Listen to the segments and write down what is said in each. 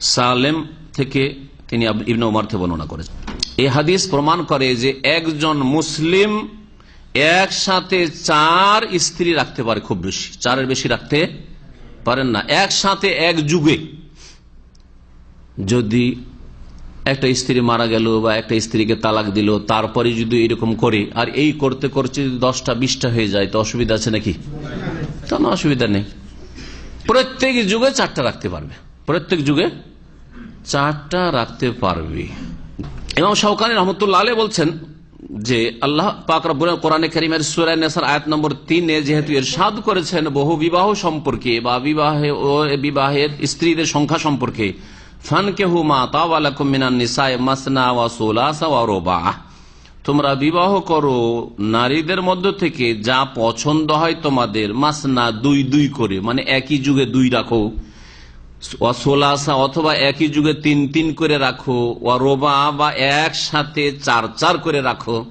সালেম থেকে তিনি ইবনে উমার থেকে বর্ণনা করেছেন। এই হাদিস প্রমাণ করে যে একজন মুসলিম একসাথে চার স্ত্রী রাখতে পারে খুব বেশি। চারের বেশি রাখতে পারেন না। একসাথে এক যুগে যদি একটা স্ত্রী মারা গেল বা একটা স্ত্রীকে তালাক দিল, তারপরে যদি এরকম করে, আর এই করতে করতে যদি দশটা, বিশটা হয়ে যায়, তো অসুবিধা আছে নাকি? তা না অসুবিধা নেই। প্রত্যেক যুগে চারটা রাখতে পারবে। প্রত্যেক যুগে চারটা রাখতে পারবে। এবং সহকারী রহমতুল্লাহ আলী বলছেন যে, আল্লাহ পাক কোরআনে করিমের নেসার আয়াত নম্বর তিনে যেহেতু এরশাদ করেছেন, বহু বিবাহ সম্পর্কে বা বিবাহে ও বিবাহের স্ত্রীদের সংখ্যা সম্পর্কে, ফানকেহু মা তাওয়ালাকুম মিনান মাসনা ওয়া তোমরা বিবাহ করো, নারীদের মধ্য থেকে যা পছন্দ হয় তোমাদের মাসনা দুই দুই করে মানে একই যুগে দুই রাখো। অথবা একই যুগে তিন তিন করে রাখো। রোবা বা একসাথে চার চার করে রাখো।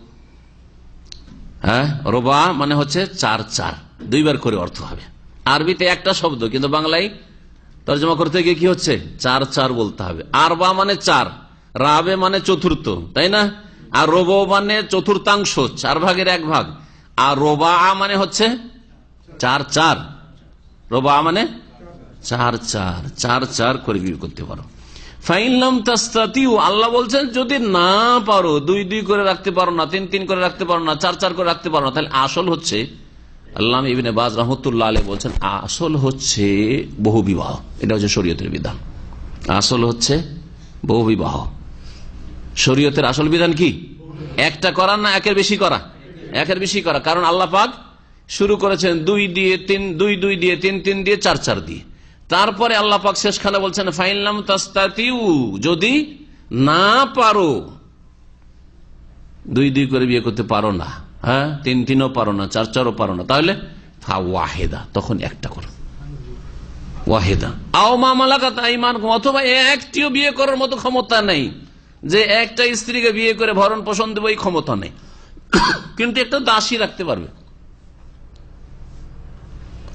হ্যাঁ? রোবা মানে হচ্ছে চার চার। দুইবার করে অর্থ হবে। আরবিতে একটা শব্দ, কিন্তু বাংলায় তর্জমা করতে গিয়ে কি হচ্ছে? চার চার বলতে হবে। আর বা মানে চার, রাবে মানে চতুর্থ, তাই না? আর রোবো মানে চতুর্থাংশ, চার ভাগের এক ভাগ। আর রোবা মানে হচ্ছে চার চার। রোবা মানে চার চার চার চার করে বিয়ে করতে পারো। ফাইনলাম তাস্তাতিউ, আল্লাহ বলছেন, যদি না পারো, দুই দুই করে রাখতে পারো না, তিন তিন করে রাখতে পারো না, চার চার করে রাখতে পারো না, তাহলে আসল হচ্ছে, আল্লাহ ইবিনে বাজ রহমতুল্লাহ আলী বলছেন, আসল হচ্ছে বহু বিবাহ। এটা হচ্ছে শরীয়তের বিধান। আসল হচ্ছে বহু বিবাহ। শরীয়তের আসল বিধান কি? একটা করা না একের বেশি করা? একের বেশি করা। কারণ আল্লাহ পাক শুরু করেছেন, দুই দিয়ে তিন, দুই দুই দিয়ে তিন তিন দিয়ে চার চার দিয়ে। তারপরে আল্লাহ পাক শেষখানে বলছেন ফাইনলাম তাস্তাতিউ যদি না পারো, দুই দুই করে বিয়ে করতে পারো না হ্যাঁ? তিন তিনও পারো না, চার চারও পারো না। তাহলে ওয়াহেদা, তখন একটা করো। ওয়াহেদা। আও মামালাকাত আইমান অথবা একটিও বিয়ে করার মতো ক্ষমতা নেই, যে একটা স্ত্রীকে বিয়ে করে ভরণ পোষণ দেবো, এই ক্ষমতা নেই। কিন্তু একটা দাসী রাখতে পারবে।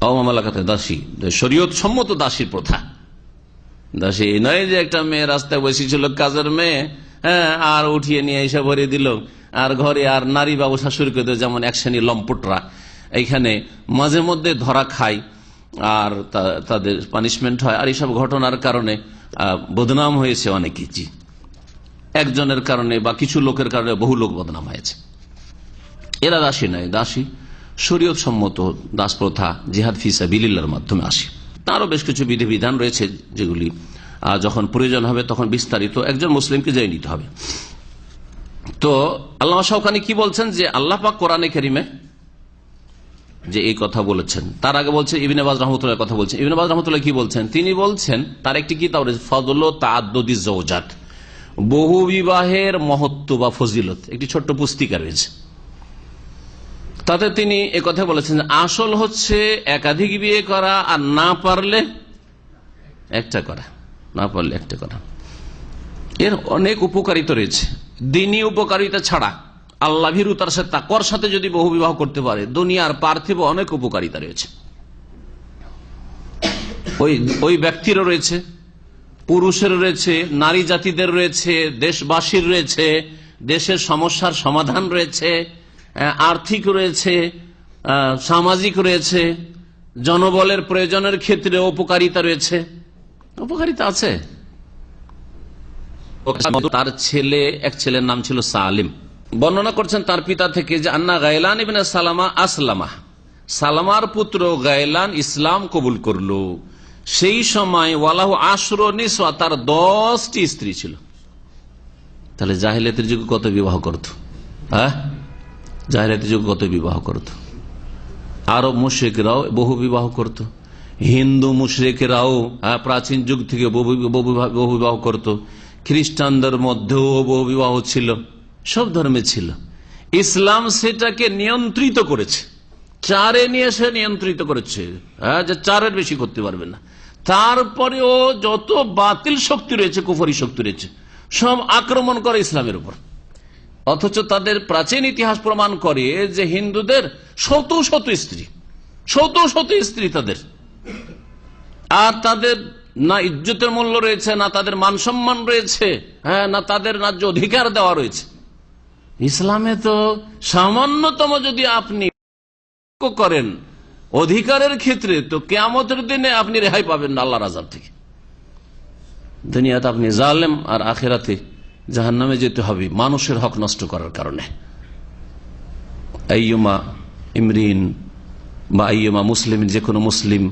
অমামালাকাতে দাসী। শরীয়ত সম্মত দাসীর প্রথা। দাসী নয় যে একটা মেয়ে রাস্তায় বসেছিল, কাজের মেয়ে হ্যাঁ আর উঠিয়ে নিয়ে এসে ভরে দিল। আর ঘরে আর নারী বাবু শাশুড়িকে যেমন এক শ্রেণি লম্পটরা। এইখানে মাঝে মধ্যে ধরা খায়, আর তাদের পানিশমেন্ট হয়। আর এইসব ঘটনার কারণে বদনাম হয়েছে অনেকে। জি। একজনের কারণে বা কিছু লোকের কারণে বহু লোক বদনাম হয়েছে। এরা দাসী নয়, দাসী শরীয়ত সম্মত দাস প্রথা জিহাদ ফিসা বিলিল্লার মাধ্যমে আসে। তারও বেশ কিছু বিধিবিধান রয়েছে যেগুলি যখন প্রয়োজন হবে তখন বিস্তারিত একজন মুসলিমকে জেনে নিতে হবে। তো আল্লাহ শাহখানি কি বলছেন যে আল্লাহ পাক কোরআনে কেরিমে যে এই কথা বলেছেন, তার আগে বলছেন ইবিনাবাজ রহমতুল্লাহ কথা বলছেন ইবিনাবাজ রহমতুল্লাহ কি বলছেন? তিনি বলছেন, তার একটি কিতাব রয়েছে ফজল তাদ্দি জৌজাত বহু বিবাহের মহত্ব বা ফজিলত, একটি ছোট্ট পুস্তিকা রয়েছে। তাতে তিনি কথা বলেছেন, আসল হচ্ছে একাধিক বিয়ে করা আর না পারলে একটা করা, না পারলে একটা করা। এর অনেক উপকারিতা রয়েছে। দিনী উপকারিতা ছাড়া আল্লাহ ভীরুতার সাথে তাকর সাথে যদি বহু বিবাহ করতে পারে, দুনিয়ার পার্থিব অনেক উপকারিতা রয়েছে। ওই ওই ব্যক্তিরও রয়েছে, পুরুষের রয়েছে, নারী জাতিদের রয়েছে, দেশবাসীর রয়েছে, দেশের সমস্যার সমাধান রয়েছে আর্থিক রয়েছে সামাজিক রয়েছে জনবলের প্রয়োজনের ক্ষেত্রে উপকারিতা রয়েছে। উপকারিতা আছে। তার ছেলে এক ছেলের নাম ছিল সালিম। বর্ণনা করছেন তার পিতা থেকে যে আন্না ইবিন সালামা আসলামা। সালামার পুত্র গায়লান ইসলাম কবুল করল। সেই সময় ওয়ালাহ আশর নিসা তার দশটি স্ত্রী ছিল। তাহলে জাহিলাতের যুগে কত বিবাহ করত? হ্যাঁ? জাহিলাতের যুগে কত বিবাহ করত। আরব মুশ্রিকরাও বহু বিবাহ করত। হিন্দু মুশ্রিকেরাও হ্যাঁ, প্রাচীন যুগ থেকে বহু বিবাহ করত। খ্রিস্টানদের মধ্যেও বহু বিবাহ ছিল। সব ধর্মে ছিল। ইসলাম সেটাকে নিয়ন্ত্রিত করেছে। চারে নিয়ে সে নিয়ন্ত্রিত করেছে। হ্যাঁ যে চারের বেশি করতে পারবে না। তারপরেও যত বাতিল শক্তি রয়েছে কুফরি শক্তি রয়েছে সব আক্রমণ করে ইসলামের উপর। অথচ তাদের প্রাচীন ইতিহাস প্রমাণ করে যে হিন্দুদের শত শত স্ত্রী শত শত স্ত্রী তাদের। আর তাদের না ইজ্জতের মূল্য রয়েছে, না তাদের মান সম্মান রয়েছে হ্যাঁ না তাদের ন্যায্য অধিকার দেওয়া রয়েছে। ইসলামে তো সামান্যতম যদি আপনি করেন, অধিকারের ক্ষেত্রে তো কেয়ামতের দিনে আপনি রেহাই পাবেন আল্লাহ রাজার থেকে। দুনিয়াতে আপনি জালেম আর আখেরাতে জাহান নামে যেতে হবে, মানুষের হক নষ্ট করার কারণে। আইয়ুমা ইমরিন বা আইয়ুমা মুসলিম, যে কোনো মুসলিম,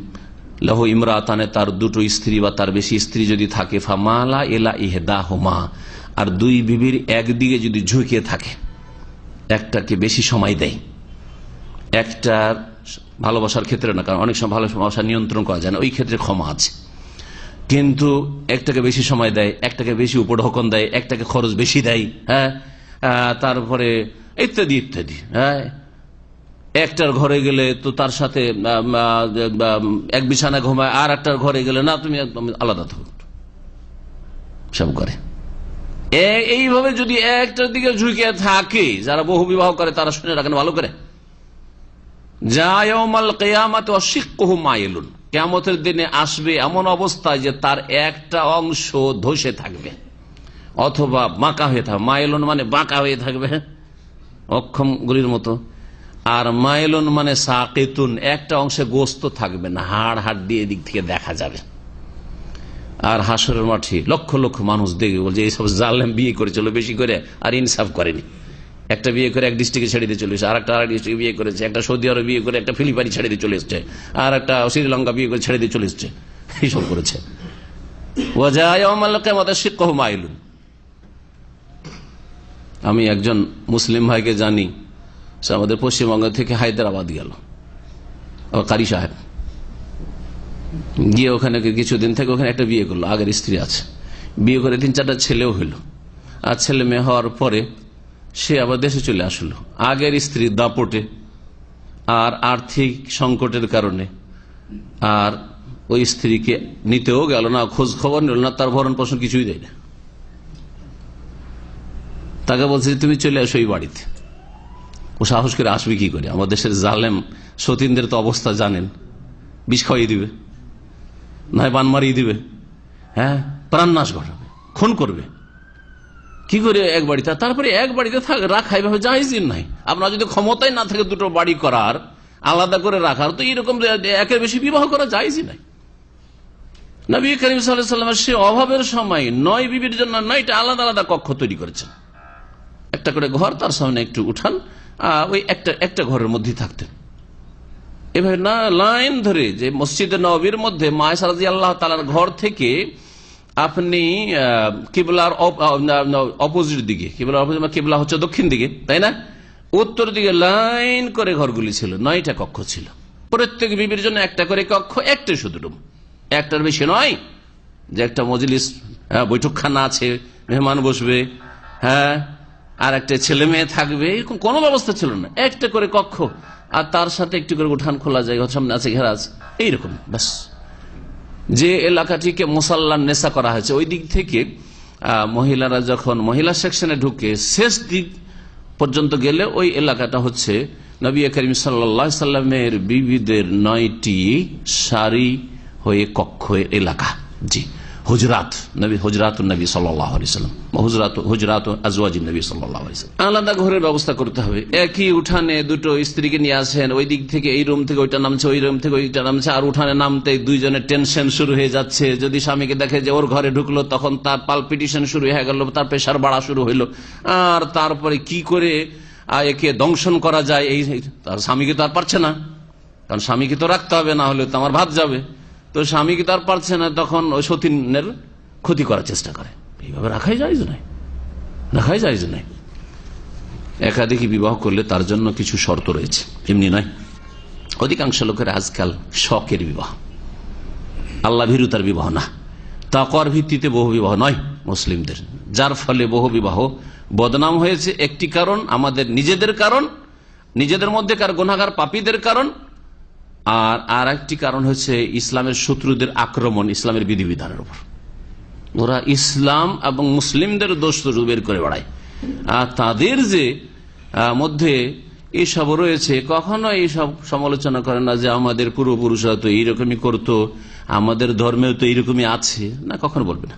লহ ইমরাতানে তার দুটো স্ত্রী বা তার বেশি স্ত্রী যদি থাকে, ফামালা এলা ইহেদা হোমা আর দুই বিবির একদিকে যদি ঝুঁকিয়ে থাকে, একটাকে বেশি সময় দেয়। একটার ভালোবাসার ক্ষেত্রে না, কারণ অনেক সময় ভালোবাসা নিয়ন্ত্রণ করা যায় না, ওই ক্ষেত্রে ক্ষমা আছে। কিন্তু একটাকে বেশি সময় দেয়, একটাকে বেশি উপঢকন দেয়, একটাকে খরচ বেশি দেয় হ্যাঁ? তারপরে ইত্যাদি ইত্যাদি হ্যাঁ? একটার ঘরে গেলে তো তার সাথে এক বিছানা ঘুমায়, আর একটার ঘরে গেলে না, তুমি একদম আলাদা থাকো। সব করে। এইভাবে যদি একটার দিকে ঝুঁকে থাকে, যারা বহু বিবাহ করে, তারা শুনে রাখেন ভালো করে। জায়মাল কেয়ামাতে অশিক্ষহু মাইলুন। কেয়ামতের দিনে আসবে এমন অবস্থায় যে তার একটা অংশ ধসে থাকবে। অথবা বাঁকা হয়ে থাকবে। মাইলুন মানে বাঁকা হয়ে থাকবে। অক্ষম গুলির মতো। আর মাইলুন মানে সাকেতুন, একটা অংশে গোস্ত থাকবে না। হাড় হাড় দিয়ে দিক থেকে দেখা যাবে। আর হাসরের মাঠে লক্ষ লক্ষ মানুষ দেখবে, বলছে, এইসব জালেম বিয়ে করেছিল, বেশি করে আর ইনসাফ করেনি। একটা বিয়ে করে এক ডিস্ট্রিক্টে ছেড়ে দিয়ে চলে এসেছে আর একটা আর ডিস্ট্রিক্টে বিয়ে করেছে, একটা সৌদি আরব বিয়ে করে, একটা ফিলিপাইনি ছেড়ে দিয়ে চলে এসছে আর একটা শ্রীলঙ্কা বিয়ে করে ছেড়ে দিয়ে চলে এসছে। এইসব করেছে। আমি একজন মুসলিম ভাইকে জানি, সে আমাদের পশ্চিমবঙ্গ থেকে হায়দ্রাবাদ গেল কারি সাহেব। গিয়ে ওখানে কিছুদিন থেকে ওখানে একটা বিয়ে করল, আগের স্ত্রী আছে। বিয়ে করে তিন চারটা ছেলেও হইল আর ছেলে মেয়ে হওয়ার পরে সে আবার দেশে চলে আসলো। আগের স্ত্রী দাপটে, আর আর্থিক সংকটের কারণে। আর ওই স্ত্রীকে নিতেও গেল না, খোঁজ খবর নিল না, তার ভরণ পোষণ কিছুই দেয় না। তাকে বলছে তুমি চলে আসো এই বাড়িতে। ও সাহস করে আসবে কি করে? আমাদের দেশের জালেম সতীনদের তো অবস্থা জানেন। বিষ খাওয়াই দিবে, নয় বান মারিয়ে দিবে। হ্যাঁ প্রাণনাশ ঘটাবে, খুন করবে। কি করে এক বাড়িতে? তারপরে এক বাড়িতে রাখা এভাবে জাহিজিন নাই। আপনার যদি ক্ষমতাই না থাকে দুটো বাড়ি করার, আলাদা করে রাখার, তো এরকম একের বেশি বিবাহ করা যায়ই নাই। নবী করিম সাল্লামের সে অভাবের সময় নয় বিবির জন্য নয়টা আলাদা আলাদা কক্ষ তৈরি করেছেন। একটা করে ঘর, তার সামনে একটু উঠান ওই একটা একটা ঘরের মধ্যেই থাকতেন। এভাবে না, লাইন ধরে যে মসজিদে নবীর মধ্যে মায়সারাজি আল্লাহ তালার ঘর থেকে আপনি কিবলার অপোজিট দিকে কিবলার অপোজিট কিবলা হচ্ছে দক্ষিণ দিকে তাই না? উত্তর দিকে লাইন করে ঘরগুলি ছিল নয়টা কক্ষ ছিল। প্রত্যেক বিবির জন্য একটা করে কক্ষ একটা শুধু রুম। একটার বেশি নয় যে একটা মজলিস হ্যাঁ, বৈঠকখানা আছে মেহমান বসবে হ্যাঁ আর একটা ছেলে মেয়ে থাকবে এরকম কোনো ব্যবস্থা ছিল না। একটা করে কক্ষ আর তার সাথে একটু করে উঠান খোলা যায় সামনে আছে ঘেরা আছে এইরকম ব্যাস। যে এলাকাটিকে মুসাল্লান নেশা করা হয়েছে, ওই দিক থেকে মহিলারা যখন মহিলা সেকশনে ঢুকে শেষ দিক পর্যন্ত গেলে ওই এলাকাটা হচ্ছে নবী করিম সাল্লা সাল্লামের বিবিদের নয়টি সারি হয়ে কক্ষ এলাকা। জি। হুজরাত, নবী হুজরাত নবী সাল্লাম। হুজরাত হুজরাত আজওয়াজি নবী সাল্লাম। আলাদা ঘরের ব্যবস্থা করতে হবে। একই উঠানে দুটো স্ত্রীকে নিয়ে আসেন, ওই দিক থেকে এই রুম থেকে ওইটা নামছে, ওই রুম থেকে ওইটা নামছে, আর উঠানে নামতে দুইজনের টেনশন শুরু হয়ে যাচ্ছে। যদি স্বামীকে দেখে যে ওর ঘরে ঢুকলো, তখন তার পালপিটিশন শুরু হয়ে গেল, তার প্রেশার বাড়া শুরু হইল। আর তারপরে কি করে একে দংশন করা যায় এই তার স্বামীকে তো আর পারছে না। কারণ স্বামীকে তো রাখতে হবে, না হলে তো আমার ভাত যাবে। তো স্বামীকে তার পারছে না তখন ওই সতীনের ক্ষতি করার চেষ্টা করে? এইভাবে রাখাই যায় নাই রাখাই যায় নাই একাধিক বিবাহ করলে তার জন্য কিছু শর্ত রয়েছে। এমনি নয়। অধিকাংশ লোকের আজকাল শখের বিবাহ। আল্লাহ ভীরুতার বিবাহ না। তাকর ভিত্তিতে বহু বিবাহ নয় মুসলিমদের। যার ফলে বহু বিবাহ বদনাম হয়েছে। একটি কারণ আমাদের নিজেদের কারণ, নিজেদের মধ্যে কার গুণাগার পাপীদের কারণ আর আর একটি কারণ হচ্ছে ইসলামের শত্রুদের আক্রমণ ইসলামের বিধিবিধানের উপর। ওরা ইসলাম এবং মুসলিমদের দোষ বের করে বেড়ায়। আর তাদের যে মধ্যে এসব রয়েছে, কখনো এইসব সমালোচনা করে না যে আমাদের পূর্বপুরুষরা তো এইরকমই করতো, আমাদের ধর্মেও তো এইরকমই আছে, না কখনো বলবে না।